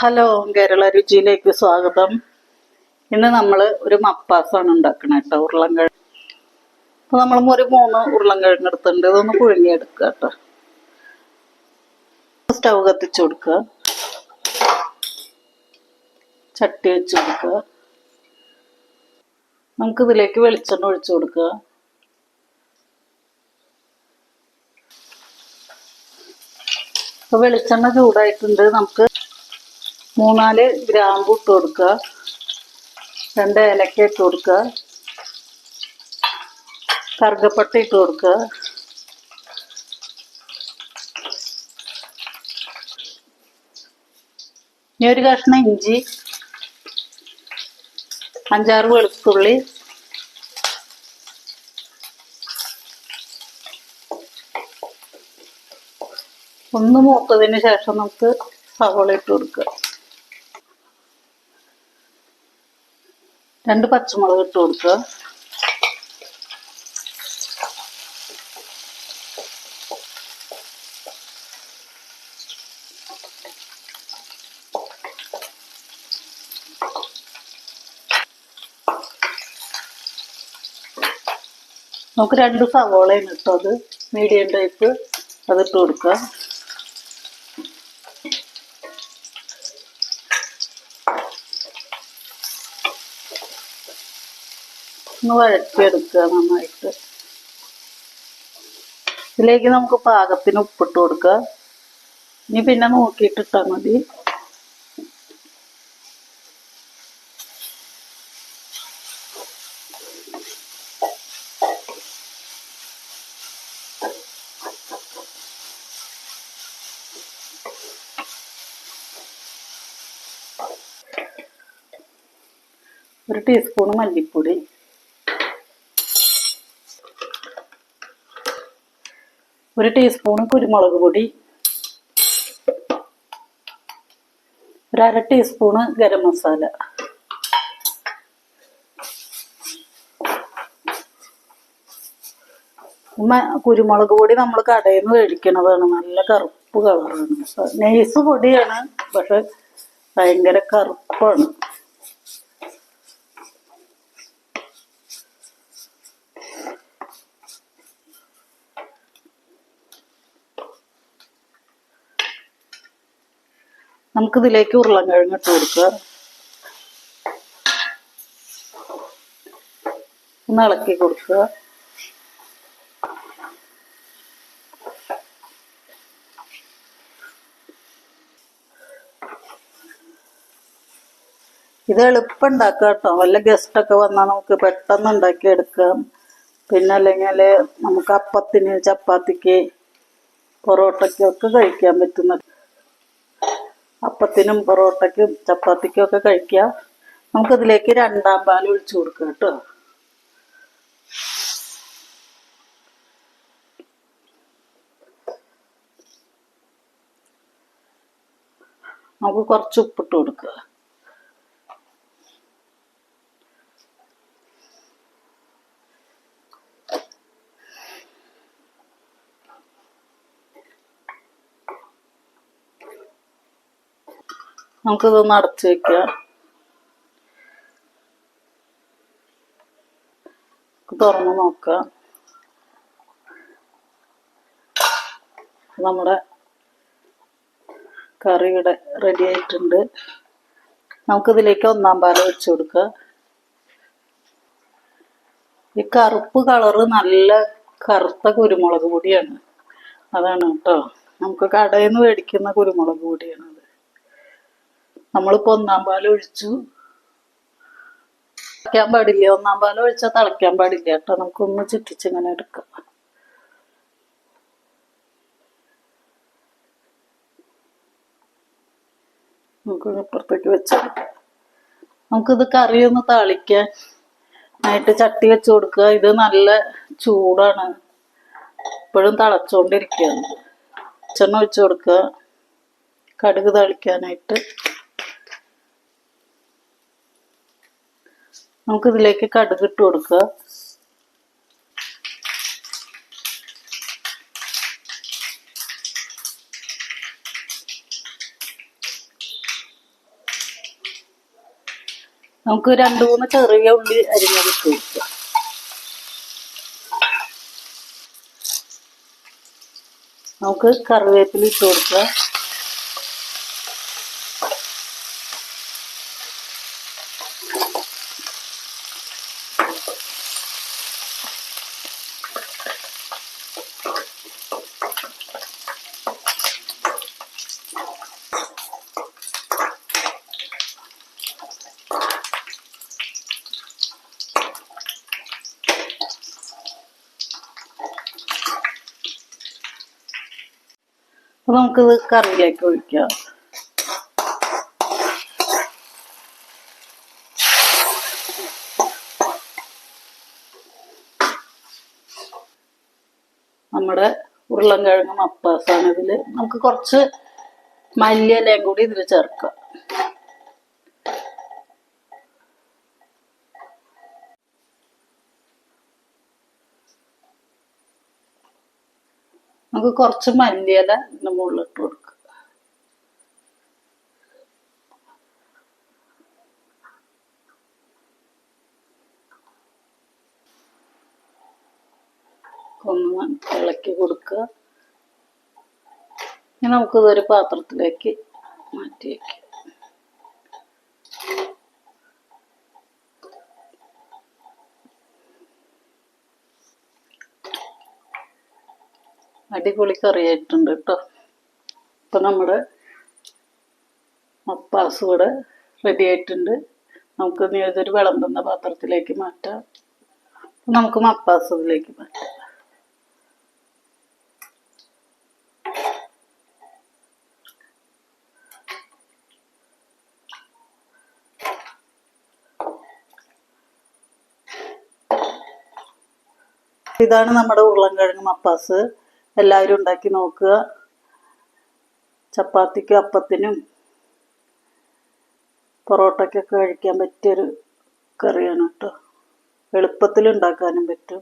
Hello Kerala രുചിയിലേക്ക് സ്വാഗതം. ഇന്ന് നമ്മൾ ഒരു മപ്പാസാണ് ഉണ്ടാക്കണത് കേട്ടോ ഉരുളൻകിഴങ്ങ് അപ്പൊ നമ്മൾ ഒരു മൂന്ന് ഉരുളൻകിഴങ്ങ് എടുത്തിട്ടുണ്ട് ഇതൊന്ന് പുഴുങ്ങിയെടുക്കുക കേട്ടോ. സ്റ്റൗ കത്തിച്ചു കൊടുക്കുക. ചട്ടി വെച്ച് കൊടുക്കുക. നമുക്ക് ഇതിലേക്ക് വെളിച്ചെണ്ണ ഒഴിച്ചു കൊടുക്കുക. അപ്പൊ വെളിച്ചെണ്ണ ചൂടായിട്ടുണ്ട് നമുക്ക് മൂന്നാൽ ഗ്രാമ്പു ഇട്ട് കൊടുക്കുക. രണ്ട് ഏലക്ക ഇട്ട് കൊടുക്കുക. കറുകപ്പട്ട ഇട്ട് കൊടുക്കുക. ഇനി ഒരു കഷ്ണം ഇഞ്ചി അഞ്ചാറ് വെളുത്തുള്ളി ഒന്ന് മൂത്തതിന് ശേഷം നമുക്ക് സവോള ഇട്ട് കൊടുക്കുക. രണ്ട് പച്ചമുളക് ഇട്ട് കൊടുക്കുക. നമുക്ക് രണ്ട് സവോളയും ഇട്ടു അത് മീഡിയം ടൈപ്പ് അതിട്ട് കൊടുക്കുക. ഒന്ന് നന്നായിട്ട്. ഇതിലേക്ക് നമുക്ക് പാകത്തിന് ഉപ്പിട്ട് കൊടുക്കുക. ഇനി പിന്നെ നോക്കിയിട്ടിട്ടാൽ മതി. ഒരു ടീസ്പൂൺ മല്ലിപ്പൊടി. ഒരു ടീസ്പൂൺ കുരുമുളക് പൊടി. ഒരു അര ടീസ്പൂണ് ഗരം മസാല. കുരുമുളക് പൊടി നമ്മൾ കടയിൽ നിന്ന് മേടിക്കണതാണ് നല്ല കറുപ്പ് കളറാണ് നെയ്സ് പൊടിയാണ് പക്ഷെ ഭയങ്കര കറുപ്പാണ്. നമുക്കിതിലേക്ക് ഉരുളൻകിഴങ്ങ് ഇട്ട് കൊടുക്കുക. ഒന്ന് ഇളക്കി കൊടുക്കുക. ഇത് എളുപ്പം ഉണ്ടാക്കുക കേട്ടോ. വല്ല ഗസ്റ്റ് ഒക്കെ വന്നാൽ നമുക്ക് പെട്ടെന്ന് ഉണ്ടാക്കി എടുക്കാം പിന്നെ അല്ലെങ്കിൽ നമുക്ക് അപ്പത്തിന് ചപ്പാത്തിക്ക് പൊറോട്ടയ്ക്കൊക്കെ കഴിക്കാൻ പറ്റുന്ന അപ്പത്തിനും പൊറോട്ടയ്ക്കും ചപ്പാത്തിക്കും ഒക്കെ കഴിക്കുക നമുക്കിതിലേക്ക് രണ്ടാം പാൽ ഒഴിച്ചു കൊടുക്കുക കേട്ടോ. നമുക്ക് കുറച്ച് ഉപ്പിട്ട് കൊടുക്കുക നമുക്കിതൊന്ന് അടച്ചു വെക്കുക. തുറന്ന് നോക്കുക. നമ്മുടെ കറി ഇവിടെ റെഡി ആയിട്ടുണ്ട്. നമുക്കിതിലേക്ക് ഒന്നാം പാല വെച്ച് കൊടുക്കുക. ഈ കറുപ്പ് കളറ് നല്ല കറുത്ത കുരുമുളക് പൊടിയാണ്. അതാണ് കേട്ടോ. നമുക്ക് കടയിൽ നിന്ന് മേടിക്കുന്ന കുരുമുളക് പൊടിയാണ്. നമ്മളിപ്പോ ഒന്നാം പാൽ ഒഴിച്ചു. തിളയ്ക്കാൻ പാടില്ല? ഒന്നാം പാൽ ഒഴിച്ചാൽ തിളയ്ക്കാൻ പാടില്ല കേട്ടോ. നമുക്കൊന്ന് ചുറ്റിച്ചിങ്ങനെ എടുക്കാം. നമുക്ക് ഇപ്പുറത്തേക്ക് വെച്ചെടുക്കാം. നമുക്കിത് കറി ഒന്ന് താളിക്കാൻ ആയിട്ട് ചട്ടി വെച്ച് കൊടുക്കുക. ഇത് നല്ല ചൂടാണ്. ഇപ്പോഴും തിളച്ചോണ്ടിരിക്കുകയാണ്. ചെണ്ണ വെച്ച് കൊടുക്കുക. കടുക് തളിക്കാനായിട്ട്. നമുക്കിതിലേക്ക് കടുക് ഇട്ട് കൊടുക്കുക. നമുക്ക് രണ്ട് മൂന്ന് ചെറിയ ഉള്ളി അരിഞ്ഞത് ഇട്ട് കൊടുക്കുക നമുക്ക് കറിവേപ്പില ഇട്ട് കൊടുക്കുക. അപ്പൊ നമുക്കിത് കറിയിലേക്ക് ഒഴിക്കാം. നമ്മുടെ ഉരുളൻകിഴങ്ങ് മപ്പാസാണ് ഇതിൽ നമുക്ക് കുറച്ച് മല്ലിയിലയും കൂടി ഇതിൽ ചേർക്കാം. നമുക്ക് കുറച്ച് മല്ലിയില ഇതിന്റെ മുകളിൽ ഇട്ട് കൊടുക്കുക ഒന്ന് ഇളക്കി കൊടുക്കുക. ഇനി നമുക്കിതൊരു പാത്രത്തിലേക്ക് മാറ്റി വയ്ക്കാം അടിപൊളി കറിയായിട്ടുണ്ട് കേട്ടോ. ഇപ്പൊ നമ്മുടെ മപ്പാസ് ഇവിടെ റെഡി ആയിട്ടുണ്ട്. നമുക്ക് ഇനി ഇതൊരു വിളമ്പുന്ന പാത്രത്തിലേക്ക് മാറ്റാം. നമുക്ക് മപ്പാസ് ഇതിലേക്ക് മാറ്റാം. ഇതാണ് നമ്മുടെ ഉരുളൻകിഴങ്ങ് മപ്പാസ് എല്ലാവരും ഉണ്ടാക്കി നോക്കുക. ചപ്പാത്തിക്കും അപ്പത്തിനും പൊറോട്ടയ്ക്കൊക്കെ കഴിക്കാൻ പറ്റിയൊരു കറിയാണ് കേട്ടോ. എളുപ്പത്തിൽ ഉണ്ടാക്കാനും പറ്റും.